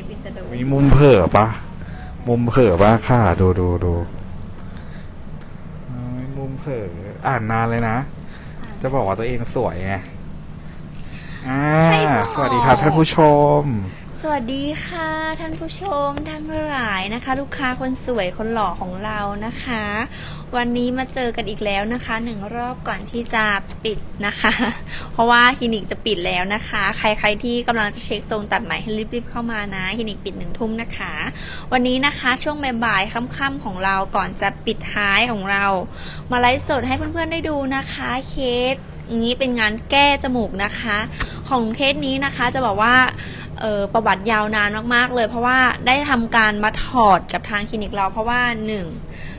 ย็บอินเตอร์โดมีมุมเผลอปะมุมเผลอปะค่ะดูดูดูเอ้ยมุมเผลออ่านนานเลยนะ จะบอกว่าตัวเองสวยไงอ่าใครบอกสวัสดีครับท่านผู้ชม สวัสดีค่ะ ท่านผู้ชมทั้งหลายนะคะ ลูกค้าคนสวยคนหล่อของเรานะคะ วันนี้มาเจอกันอีกแล้วนะคะหนึ่งรอบก่อนที่จะปิดนะคะ เพราะว่าคลินิกจะปิดแล้วนะคะ ใครๆที่กำลังจะเช็คทรงตัดไหมให้รีบๆเข้ามานะคลินิกปิดหนึ่งทุ่มนะคะ วันนี้นะคะช่วงบ่ายๆค่ำๆของเราก่อนจะปิดท้ายของเรา มาไลฟ์สดให้เพื่อนๆได้ดูนะคะเคสนี้เป็นงานแก้จมูกนะคะ ของเคสนี้นะคะจะบอกว่า เออประวัติยาวนานมากๆเลย เพราะว่าได้ทำการมาถอดกับทางคลินิกเรา เพราะว่าหนึ่ง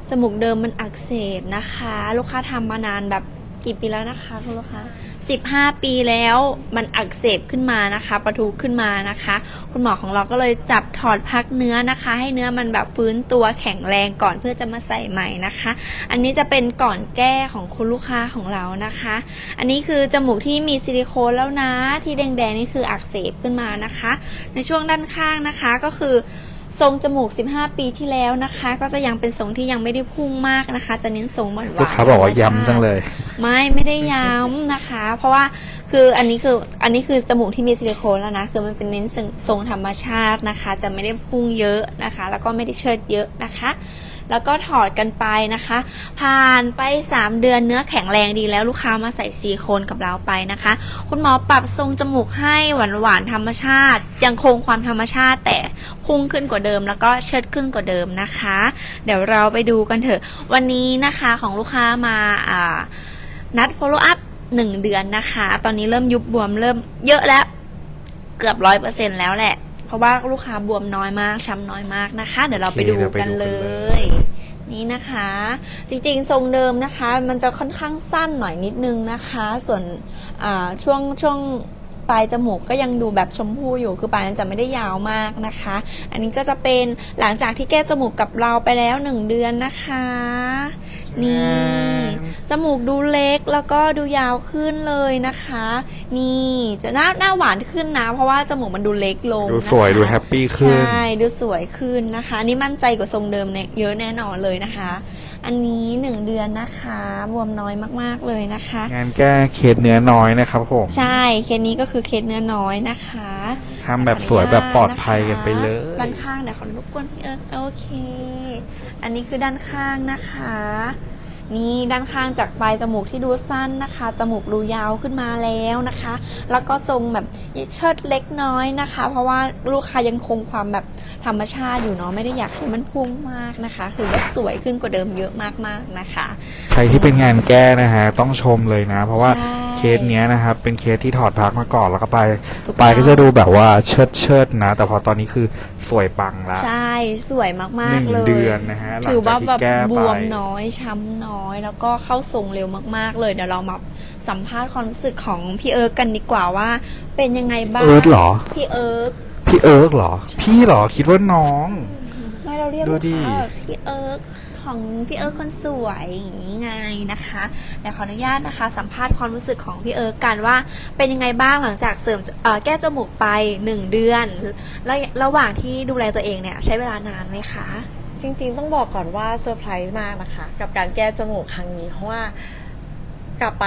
จมูกเดิมมันอักเสบนะคะ ลูกค้าทำมานานแบบ กี่ปีแล้วนะคะคุณลูกค้า15 ปีแล้วมันอักเสบขึ้นมานะคะประทุขึ้นมานะคะ คุณหมอของเราก็เลยจับถอดพักเนื้อนะคะ ให้เนื้อมันแบบฟื้นตัวแข็งแรงก่อนเพื่อจะมาใส่ใหม่นะคะ อันนี้จะเป็นก่อนแก้ของคุณลูกค้าของเรานะคะ อันนี้คือจมูกที่มีซิลิโคนแล้วนะที่แดงๆนี่คืออักเสบขึ้นมานะคะ ในช่วงด้านข้างนะคะก็คือ ทรงจมูก 15 ปีที่แล้วนะคะ ก็จะยังเป็นทรงที่ยังไม่ได้พุ่งมากนะคะ จะเน้นทรงหวานๆลูกค้าบอกว่าธรรมชติย้ำจังเลย ไม่ไม่ได้ย้ำนะคะ เพราะว่าคืออันนี้คืออันนี้คือจมูกที่มีซิลิโคนแล้วนะคือมันเป็นเน้นทรงทรงธรรมชาตินะคะ จะไม่ได้พุ่งเยอะนะคะ แล้วก็ไม่ได้เชิดเยอะนะคะ แล้วก็ถอดกันไปนะคะ ผ่านไป 3 เดือนเนื้อแข็งแรงดีแล้วลูกค้ามาใส่ซีโคนกับเราไปนะคะ คุณหมอปรับทรงจมูกให้หวานหวานๆธรรมชาติ ยังคงความธรรมชาติแต่พุ่งขึ้นกว่าเดิม แล้วก็เชิดขึ้นกว่าเดิมนะคะ เดี๋ยวเราไปดูกันเถอะ วันนี้นะคะของลูกค้ามาอ่านัด follow up หนึ่งเดือนนะคะ ตอนนี้เริ่มยุบบวมเริ่มเยอะแล้ว เกือบร้อยเปอร์เซ็นแล้วแหละ เพราะว่าลูกค้าบวมน้อยมากช้ำน้อยมากนะคะ เดี๋ยวเราโอเคไปดูเดี๋ยวไปกันดูกันเลเลย นี่นะคะ จริงๆทรงเดิมนะคะ มันจะค่อนข้างสั้นหน่อยนิดนึงนะคะ ส่วนอ่าช่วงช่วงปลายจมูกก็ยังดูแบบชมพูอยู่ คือปลายมันจะไม่ได้ยาวมากนะคะ อันนี้ก็จะเป็นหลังจากที่แก้จมูกกับเราไปแล้วหนึ่งเดือนนะคะ นี่ จมูกดูเล็กแล้วก็ดูยาวขึ้นเลยนะคะ นี่จะหน้าหน้าหวานขึ้นนะ เพราะว่าจมูกมันดูเล็กลงดูนะคะสวยดูแฮปปี้ขึ้น ใช่ดูสวยขึ้นนะคะอันนี่มั่นใจกว่าทรงเดิมเนี่ยเยอะแน่นอนเลยนะคะ อันนี้หนึ่งเดือนนะคะบวมน้อยมากๆเลยนะคะ งานแก้เคสเนื้อน้อยนะครับผมใช่เคสนี้ก็คือเคสเนื้อน้อยนะคะทำแบบสวยแบบปลอดภัยกันไปเลย ด้านข้างเดี๋ยวขอรบกวนพี่เอิร์กโอเค อันนี้คือด้านข้างนะคะ นี่ด้านข้างจากปลายจมูกที่ดูสั้นนะคะ จมูกดูยาวขึ้นมาแล้วนะคะ แล้วก็ทรงแบบเชิดเล็กน้อยนะคะ เพราะว่าลูกค้ายังคงความแบบธรรมชาติอยู่เนาะไม่ได้อยากให้มันพุ่งมากนะคะคือว่าสวยขึ้นกว่าเดิมเยอะมากๆนะคะ ใครที่เป็นงานแก้นะฮะต้องชมเลยนะ เพราะว่าใช่ เคสเนี้ยนะครับ เป็นเคสที่ถอดพักมาก่อนแล้วก็ไปถูกต้อง ไปก็จะดูแบบว่าเชิดเชิดๆนะ แต่พอตอนนี้คือสวยปังละ ใช่สวยมากหนึ่งๆเลยเดือนนะฮะหลังถือว่าจากที่แบบแก้ไป บวมน้อย ช้ำน้อย แล้วก็เข้าทรงเร็วมาก ๆ เลย เดี๋ยวเรามาสัมภาษณ์ความรู้สึกของพี่เอิร์กกันดีกว่าว่า เป็นยังไงบ้าง เอิร์ธเหรอ พี่เอิร์กพี่เอิร์กเหรอ พี่เหรอคิดว่าน้อง ไม่เราเรียกดูลูกดิค้าแบบพี่เอิร์กของพี่เอิร์กคนสวยอย่างนี้ไงนะคะเดี๋ยวขออนุญาตนะคะ สัมภาษณ์ความรู้สึกของพี่เอิร์กกันว่าเป็นยังไงบ้างหลังจากเสริมเอ่อแก้จมูกไปหนึ่งเดือนแล้วระหว่างที่ดูแลตัวเองเนี่ยใช้เวลานานไหมคะ จริง ๆ ต้องบอกก่อนว่าเซอร์ไพรส์มากนะคะ กับการแก้จมูกครั้งนี้เพราะว่า กลับไป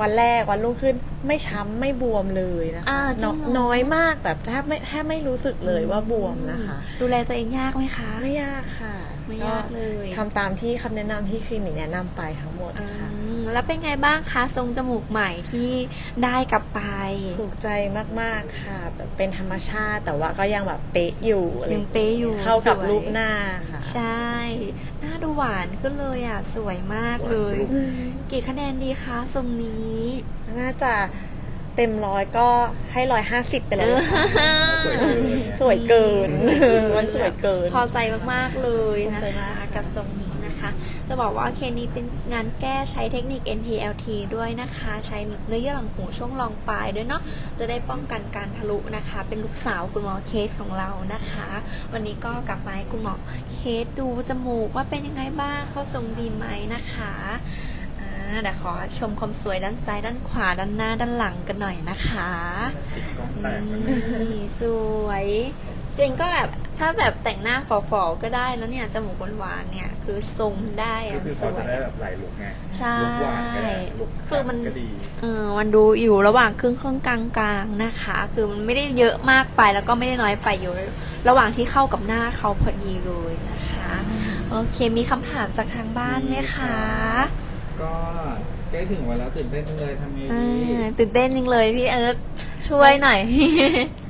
วันแรกวันรุ่งขึ้น ไม่ช้ำไม่บวมเลยนะอ่าคะจริงเหรอ น้อยมากแบบแทบไม่แทบไม่รู้สึกเลยว่าบวมนะคะ ดูแลตัวเองยากไหมคะ ไม่ยากค่ะไม่ยากเลย ทำตามที่คำแนะนำที่คลินิกแนะนำไปทั้งหมดอืค่ะ ม แล้วเป็นไงบ้างคะทรงจมูกใหม่ที่ได้กลับไป ถูกใจมากๆค่ะแบบเป็นธรรมชาติแต่ว่าก็ยังแบบเป๊ะอยู่อะไรยังเป๊ะอยู่เข้ากับสวย รูปหน้าค่ะ ใช่ หน้าดูหวานขึ้นเลยอะ สวยมากเลย กี่คะแนนดีคะทรงนี้ น่าจะเต็มร้อยก็ให้ร้อยห้าสิบไปเลยค่ะสวยเกินสวยเกินมันสวยเกิน พอใจมาก ๆ เลยนะพอใจคะมาก กับทรงนี้นะคะ จะบอกว่าเคสนี้เป็นงานแก้ใช้เทคนิค NTLT ด้วยนะคะ ใช้เนื้อเยื่อหลังหูช่วงรองปลายด้วยเนาะจะได้ป้องกันการทะลุนะคะ เป็นลูกสาวคุณหมอเคสของเรานะคะ วันนี้ก็กลับมาให้คุณหมอเคสดูจมูกว่าเป็นยังไงบ้างเข้าทรงดีไหมนะคะอ่าเดี๋ยวขอชมความสวยด้านซ้ายด้านขวาด้านหน้าด้านหลังกันหน่อยนะคะนี่สวย จริงก็แบบ ถ้าแบบแต่งหน้าฝอๆก็ได้แล้วเนี่ยจมูกหวานๆเนี่ย คือทรงได้ก็อะคือสเขาวจะย ได้แบบหลายลุกไงใช่ลุกหวานก็ได้ลุกคือมัน ก็ดีเออมันดูอยู่ระหว่างครึ่งครึ่งๆกลางๆนะคะ คือมันไม่ได้เยอะมากไปแล้วก็ไม่ได้น้อยไปอยู่ ระหว่างที่เข้ากับหน้าเขาพอดีเลยนะคะ โอเคมีคำถามจากทางบ้านไหมคะ ก็ใกล้ถึงวันแล้วตื่นเต้นจังเลยทำไงเอดีอตื่นเต้นจริงเลยพี่เอิร์ก ช่วยหน่อย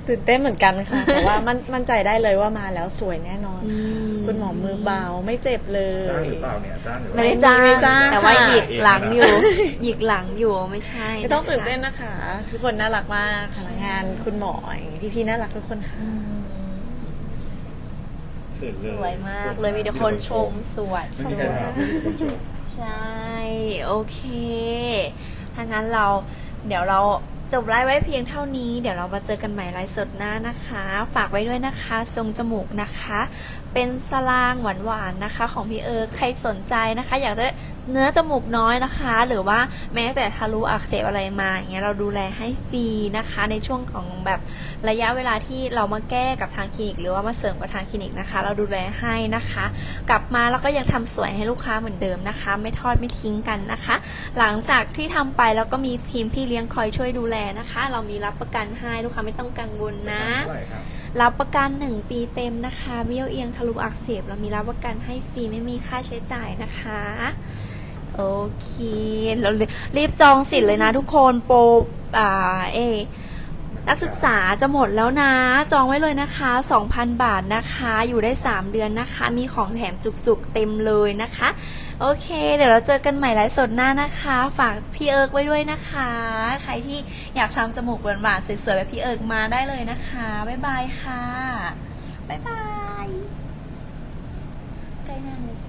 ตื่นเต้นเหมือนกันค่ะ แต่ว่ามันมั่นใจได้เลยว่ามาแล้วสวยแน่นอน อืม คุณหมอมือเบาไม่เจ็บเลย จ้างหรือเปล่าเนี่ยจ้างหรือเปไม่ล่า ได้จ้างไม่ได้จ้าง แต่ว่าค่ะหยิกหลังอยู่ หยิกหลังอยู่ไม่ใช่ไม่ต้องะคะตื่นเต้นนะคะ ทุกคนน่ารักมากพนักงานคุณหมออย่างงี้พี่ๆน่ารักทุกคนค่ะอืมเขินเลสวยมากเลยมีแต่คนชมสวย ไม่สมีวใครยถามไม่มีคนชม ใช่ โอเค ถ้างั้นเราเดี๋ยวเรา จบไลฟ์ไว้เพียงเท่านี้ เดี๋ยวเรามาเจอกันใหม่ไลฟ์สดหน้านะคะ ฝากไว้ด้วยนะคะ ทรงจมูกนะคะ เป็นสลางหวานๆนะคะ ของพี่เอิร์กใครสนใจนะคะ อยากได้เนื้อจมูกน้อยนะคะ หรือว่าแม้แต่ทะลุอักเสบอะไรมาอย่างเงี้ยเราดูแลให้ฟรีนะคะ ในช่วงของแบบระยะเวลาที่เรามาแก้กับทางคลินิก หรือว่ามาเสริมกับทางคลินิกนะคะ เราดูแลให้นะคะ กลับมาแล้วก็ยังทำสวยให้ลูกค้าเหมือนเดิมนะคะ ไม่ทอดไม่ทิ้งกันนะคะ หลังจากที่ทำไปแล้วก็มีทีมพี่เลี้ยงคอยช่วยดูแลนะคะ เรามีรับประกันให้ลูกค้าไม่ต้องกังวลนะเท่าไหร่ครับรับประกัน 1 ปีเต็มนะคะเบี้ยวเอียงทะลุอักเสบเรามีรับประกันให้ฟรีไม่มีค่าใช้จ่ายนะคะ โอเคเรารีบจองสิทธิ์เลยนะทุกคนโปรอ่าเอ นักศึกษาจะหมดแล้วนะ จองไว้เลยนะคะ 2,000 บาทนะคะ อยู่ได้ 3 เดือนนะคะ มีของแถมจุกๆเต็มเลยนะคะ โอเค เดี๋ยวเราเจอกันใหม่ไลฟ์สดหน้านะคะ ฝากพี่เอิร์กไว้ด้วยนะคะ ใครที่อยากทำจมูกหวานๆสวยๆแบบพี่เอิร์กมาได้เลยนะคะ บ๊ายบายค่ะ บ๊ายบายใกล้หน้าเลย